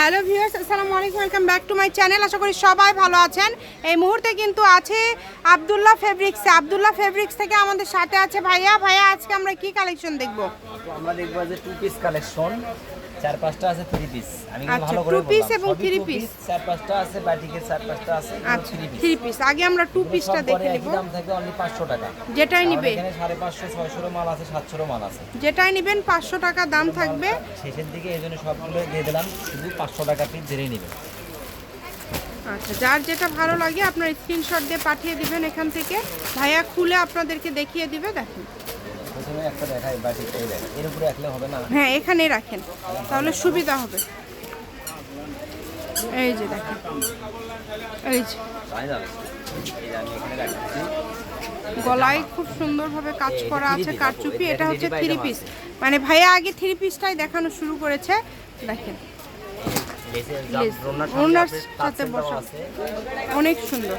Hello viewers, আসসালামু আলাইকুম, welcome back to my channel. আশা করি সবাই ভালো আছেন। এই মুহূর্তে কিন্তু আছে আবদুল্লাহ ফেব্রিক্স। আবদুল্লাহ ফেব্রিক্স থেকে আমাদের সাথে আছে ভাইয়া। ভাইয়া, আজকে আমরা কি কালেকশন দেখব? আমরা দেখব যে টু পিস কালেকশন চার পাঁচটা আছে থ্রি পিস আমি আচ্ছা, ভালো করে piece এবং two piece। চার পাঁচটা আছে বাটিকের চার পাঁচটা আছে থ্রি পিস থ্রি পিস আগে আমরা টু পিসটা দেখে নেব। দাম থাকে অনলি পাঁচশো টাকা। যেটাই নিবে। এখানে সাড়ে পাঁচশো ছয়শোরও মাল আছে সাতশোরও মাল আছে। যেটাই নেবেন পাঁচশো টাকা দাম থাকবে। শেষের দিকে এই জন্য সবগুলো দিয়ে দিলাম। শুধু পাঁচশো টাকা পিস ধরে নেবেন আচ্ছা যার যেটা ভালো লাগে আপনার স্ক্রিনশট দিয়ে পাঠিয়ে দিবেন এখান থেকে। ভাইয়া খুলে আপনাদেরকে দেখিয়ে দিবে দেখুন। প্রথমে একটা দেখাই বাটিক এই দেখ এর উপরে রাখলে হবে না? হ্যাঁ এখানেই রাখেন। তাহলে সুবিধা হবে। এই যে দেখেন। এই যে। এখানে গলায় খুব সুন্দরভাবে কাজ করা আছে কারচুপি এটা হচ্ছে থ্রি পিস। মানে ভাইয়া আগে থ্রি পিসটাই দেখানো শুরু করেছে। দেখেন। ওনার সাথে বসা। অনেক সুন্দর।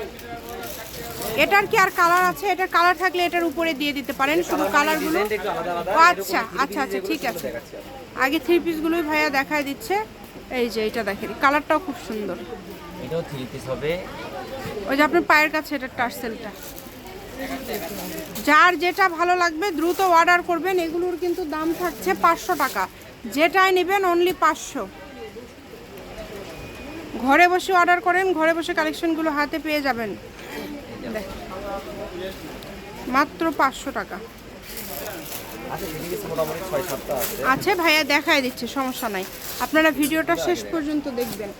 এটার কি আর কালার আছে? এটার কালার থাকলে এটার উপরে দিয়ে দিতে পারেন শুধু কালারগুলো ও আচ্ছা আচ্ছা আচ্ছা ঠিক আছে। আগে থ্রি পিসগুলোই ভাইয়া দেখায় দিচ্ছে। এই যে এটা দেখেন কালারটাও খুব সুন্দর। এটাও থ্রি পিস হবে। ওই যে আপনার পায়ের কাছে এটা টার্সেলটা। যার যেটা ভালো লাগবে দ্রুত অর্ডার করবেন এগুলোর কিন্তু দাম থাকছে পাঁচশো টাকা। যেটাই নেবেন অনলি পাঁচশো। ঘরে বসে অর্ডার করেন ঘরে বসে কালেকশনগুলো হাতে পেয়ে যাবেন। মাত্র পাঁচশো টাকা। আচ্ছা আছে। আছে ভাইয়া দেখাই দিচ্ছে সমস্যা নাই। আপনারা ভিডিওটা শেষ পর্যন্ত দেখবেন।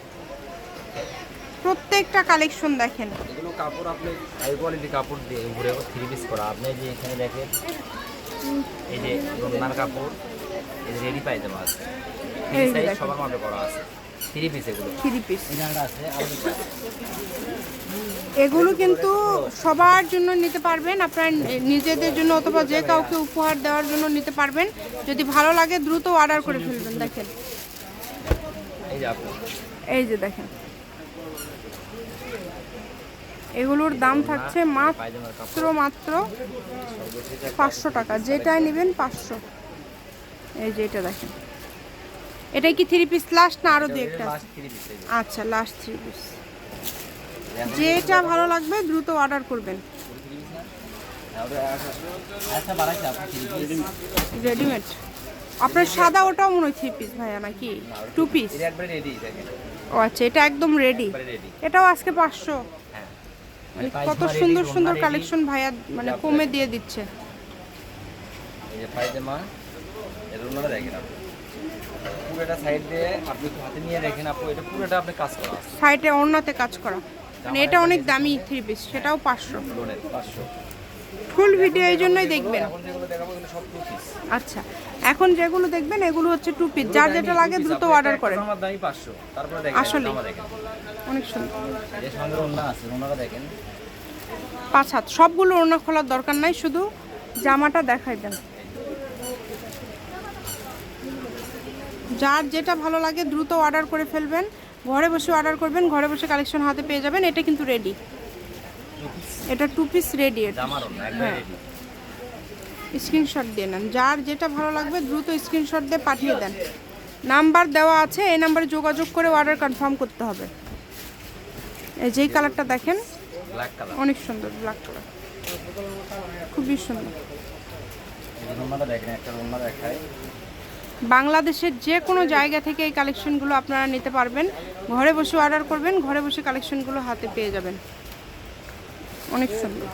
প্রত্যেকটা কালেকশন দেখেন। এগুলো কাপড় আপনি হাই কোয়ালিটি কাপড় দিয়ে ঘুরে থ্রি পিস করা। আপনি যে এখানে দেখেন এই যে কাপড় এই রেডি পাইজামা আছে। এই সাইজ সবার মাপে করা আছে। থ্রি পিস এগুলো। Three piece. এগুলো কিন্তু সবার জন্য নিতে পারবেন আপনার নিজেদের জন্য অথবা যে কাউকে উপহার দেওয়ার জন্য নিতে পারবেন। যদি ভালো লাগে দ্রুত অর্ডার করে ফেলবেন দেখেন। এই যে দেখেন। এগুলোর দাম থাকছে মাত্র মাত্র পাঁচশো টাকা। যেটাই নেবেন পাঁচশো। এই যে এটা দেখেন। এটা কি থ্রি পিস লাস্ট না আরও দু একটা আচ্ছা লাস্ট থ্রি পিস যেটা ভালো লাগবে দ্রুত অর্ডার করবেন। রেডিমেড আপনার সাদা ওটাও মনে হয় থ্রি পিস ভাইয়া নাকি? টু পিস ও আচ্ছা এটা একদম রেডি এটাও আজকে পাঁচশো। হ্যাঁ। মানে কত সুন্দর সুন্দর কালেকশন ভাইয়া মানে কমে দিয়ে দিচ্ছে। এই যে পায়জামা এর ওনারা দেখেন আপনি। পুরোটা সাইড দিয়ে আপনি হাতে নিয়ে দেখেন আপু এটা পুরোটা আপনি কাজ করা সাইডে অন্যতে কাজ করা। মানে এটা অনেক দামি থ্রি পিস সেটাও পাঁচশো। লোনের পাঁচশো। ফুল ভিডিও এই জন্যই দেখবেন। আচ্ছা এখন যেগুলো দেখবেন এগুলো হচ্ছে টু পিস যার যেটা লাগে দ্রুত অর্ডার করেন। পাঁচশো। আসলে। অনেক সুন্দর। দেখেন। পাঁচ হাত সবগুলো ওড়না খোলার দরকার নাই শুধু জামাটা দেখাই দেন। যার যেটা ভালো লাগে দ্রুত অর্ডার করে ফেলবেন। ঘরে বসে অর্ডার করবেন ঘরে বসে কালেকশন হাতে পেয়ে যাবেন। এটা কিন্তু রেডি এটা টু পিস রেডি হ্যাঁ। স্ক্রিনশট দিয়ে নেন। যার যেটা ভালো লাগবে দ্রুত স্ক্রিনশট দিয়ে পাঠিয়ে দেন। নাম্বার দেওয়া আছে এই নাম্বারে যোগাযোগ করে অর্ডার কনফার্ম করতে হবে। এই যেই কালারটা দেখেন অনেক সুন্দর ব্ল্যাক কালার খুবই সুন্দর। একটা দেখায় বাংলাদেশের যে কোনো জায়গা থেকে এই কালেকশনগুলো আপনারা নিতে পারবেন। ঘরে বসে অর্ডার করবেন, ঘরে বসে কালেকশনগুলো হাতে পেয়ে যাবেন। অনেক সুন্দর।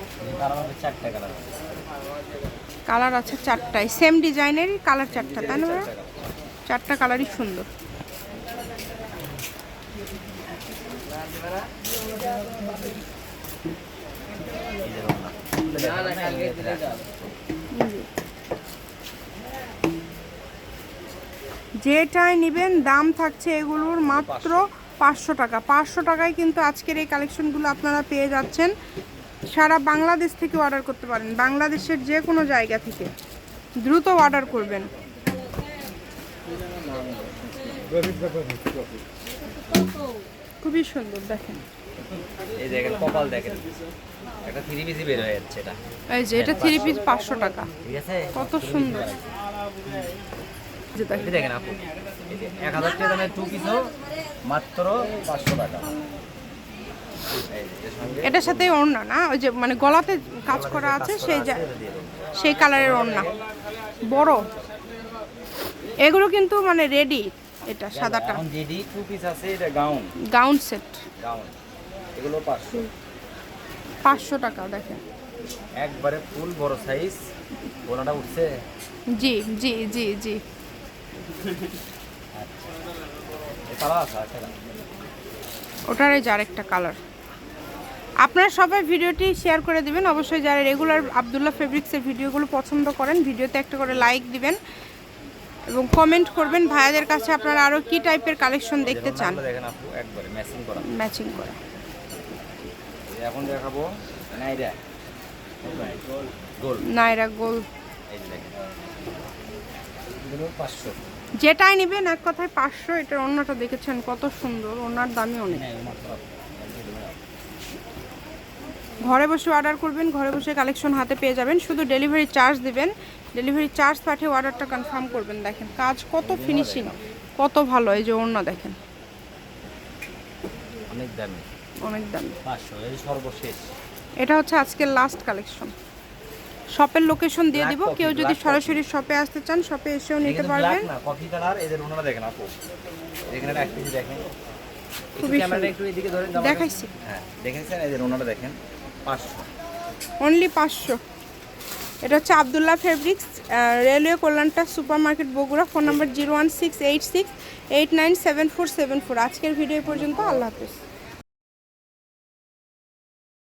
কালার আছে চারটায়। সেম ডিজাইনেরই কালার চারটা, তাই না চারটা কালারই সুন্দর। এই যে ওন্না যেটাই নেবেন দাম থাকছে এগুলোর মাত্র পাঁচশো টাকা। পাঁচশো টাকায় কিন্তু আজকের এই কালেকশনগুলো আপনারা পেয়ে যাচ্ছেন। সারা বাংলাদেশ থেকে অর্ডার করতে পারেন। বাংলাদেশের যে কোনো জায়গা থেকে দ্রুত অর্ডার করবেন। খুবই সুন্দর দেখেন। এই দেখেন কপাল দেখেন। একটা থ্রি পিসই বের হয়ে যাচ্ছে এটা। এই যে এটা থ্রি পিস পাঁচশো টাকা। কত সুন্দর। যে দেখেন দেখেন আপু। এক হাজার টাকা দামের টু পিসও মাত্র পাঁচশো টাকা। এটার সাথে ওড়না না? ওই যে মানে গলাতে কাজ করা আছে সেই। সেই কালারের ওড়না। বড়। এগুলো কিন্তু মানে রেডি এটা সাদাটা। রেডি টু পিস আছে এটা গাউন গাউন সেট গাউন এগুলো পাঁচশো। পাঁচশো টাকা দেখেন। একবারে ফুল বড় সাইজ গোলাটা উঠছে? জি জি জি জি। ওটারই যার একটা কালার আপনারা সবাই ভিডিওটি শেয়ার করে দিবেন। অবশ্যই যারা রেগুলার আবদুল্লাহ ফেব্রিক্সের ভিডিওগুলো পছন্দ করেন ভিডিওতে একটা করে লাইক দিবেন এবং কমেন্ট করবেন ভাইয়াদের কাছে আপনারা আরও কি টাইপের কালেকশন দেখতে চান? ম্যাচিং করে। এখন দেখাবো নাইরা। গোল। নাইরা গোল এই যে দেখেন এগুলো পাঁচশো। যেটাই নেবেন এক কথায় পাঁচশো এটার অন্যটা দেখেছেন কত সুন্দর ওনার দামই অনেক। হ্যাঁ ঘরে বসে অর্ডার করবেন ঘরে বসে কালেকশন হাতে পেয়ে যাবেন। শুধু ডেলিভারি চার্জ দিবেন ডেলিভারি চার্জ পাঠিয়ে অর্ডারটা কনফার্ম করবেন। দেখেন কাজ কত ফিনিশিং কত ভালো এই যে অন্য দেখেন। অনেক দামি। অনেক দামি। পাঁচশো এই সর্বশেষ। এটা হচ্ছে আজকের লাস্ট কালেকশন শপের লোকেশন দিয়ে দিব। কেউ যদি সরাসরি শপে আসতে চান শপে এসেও নিতে পারবেন। না কফি কালার এদের ওনারা দেখেন আপু। এখানে একটা একটু দেখেন। একটু খুবই ক্যামেরাটা একটু এদিকে ধরেন দেখাইছি। হ্যাঁ এদের ওনারা দেখেন পাঁচশো। অনলি পাঁচশো। এটা হচ্ছে Abdullah fabrics railway কল্যাণটা super market Bogura phone number zero one six eight six eight nine seven four seven four আজকের ভিডিও পর্যন্ত আল্লাহ হাফিজ।